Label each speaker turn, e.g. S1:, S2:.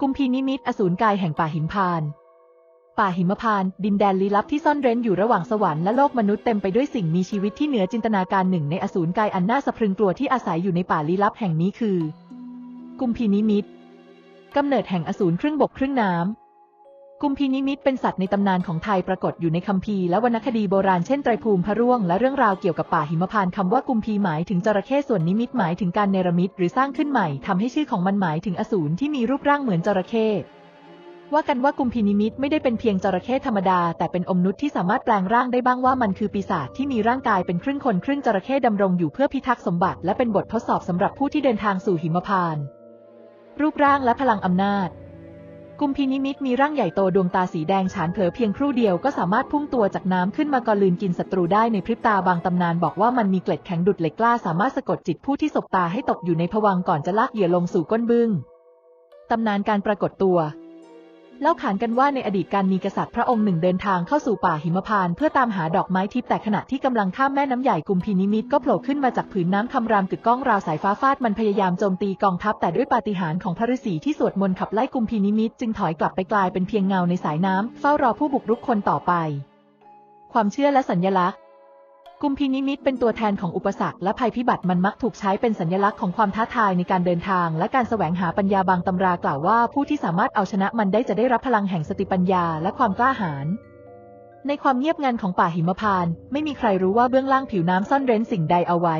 S1: กุมพีนิมิตอสูรกายแห่งป่าหิมพาน ป่าหิมพาน ดินแดนลี้ลับที่ซ่อนเร้นอยู่ระหว่างสวรรค์และโลกมนุษย์เต็มไปด้วยสิ่งมีชีวิตที่เหนือจินตนาการหนึ่งในอสูรกายอันน่าสะพรึงกลัวที่อาศัยอยู่ในป่าลี้ลับแห่งนี้คือ กุมพีนิมิตกำเนิดแห่งอสูรครึ่งบกครึ่งน้ำ กุมพีนิมิตเป็นสัตว์ในตำนานของไทยปรากฏอยู่ในคัมภีร์และวรรณคดีโบราณเช่นไตรภูมิพระร่วงและเรื่องราวเกี่ยวกับป่าหิมพานต์คำว่ากุมพีหมายถึงจระเข้ส่วนนิมิตหมายถึงการเนรมิตหรือสร้างขึ้นใหม่ทำให้ชื่อของมันหมายถึงอสูรที่มีรูปร่างเหมือนจระเข้ว่ากันว่ากุมพีนิมิตไม่ได้เป็นเพียงจระเข้ธรรมดา แต่เป็นอมนุษย์ที่สามารถแปลงร่างได้บ้างว่ามันคือปีศาจที่มีร่างกายเป็นครึ่งคนครึ่งจระเข้ดำรงอยู่เพื่อพิทักษ์สมบัติ และเป็นบททดสอบสำหรับผู้ที่เดินทางสู่หิมพานต์รูปร่างและพลังอำนาจ กุมพีนิมิตมีร่างใหญ่โตดวงตาสีแดงฉานเผลอเพียงครู่เดียวก็สามารถพุ่งตัวจากน้ำขึ้นมากอลืนกินศัตรูได้ในพริบตาบางตำนานบอกว่ามันมีเกล็ดแข็งดุดเหล็กกล้าสามารถสะกดจิตผู้ที่สบตาให้ตกอยู่ในผวังก่อนจะลากเหยื่อลงสู่ก้นบึ้งตำนานการปรากฏตัว เล่าขานกันว่าในอดีตการมีกษัตริย์พระองค์หนึ่งเดินทางเข้าสู่ป่าหิมพานต์เพื่อตามหาดอกไม้ทิพย์แต่ขณะที่กำลังข้ามแม่น้ำใหญ่กุมพีนิมิตก็โผล่ขึ้นมาจากผืนน้ำคำรามกึกก้องราวสายฟ้าฟาดมันพยายามโจมตีกองทัพแต่ด้วยปาฏิหาริย์ของพระฤาษีที่สวดมนต์ขับไล่กุมพีนิมิตจึงถอยกลับไปกลายเป็นเพียงเงาในสายน้ำเฝ้ารอผู้บุกรุกคนต่อไป ความเชื่อและสัญลักษณ์ กุมพีนิมิตเป็นตัวแทนของอุปสรรคและภัยพิบัติมันมักถูกใช้เป็นสัญลักษณ์ของความท้าทายในการเดินทาง และการแสวงหาปัญญาบางตำรากล่าวว่า ผู้ที่สามารถเอาชนะมันได้จะได้รับพลังแห่งสติปัญญาและความกล้าหาญในความเงียบงันของป่าหิมพานต์ไม่มีใครรู้ว่าเบื้องล่างผิวน้ำซ่อนเร้นสิ่งใดเอาไว้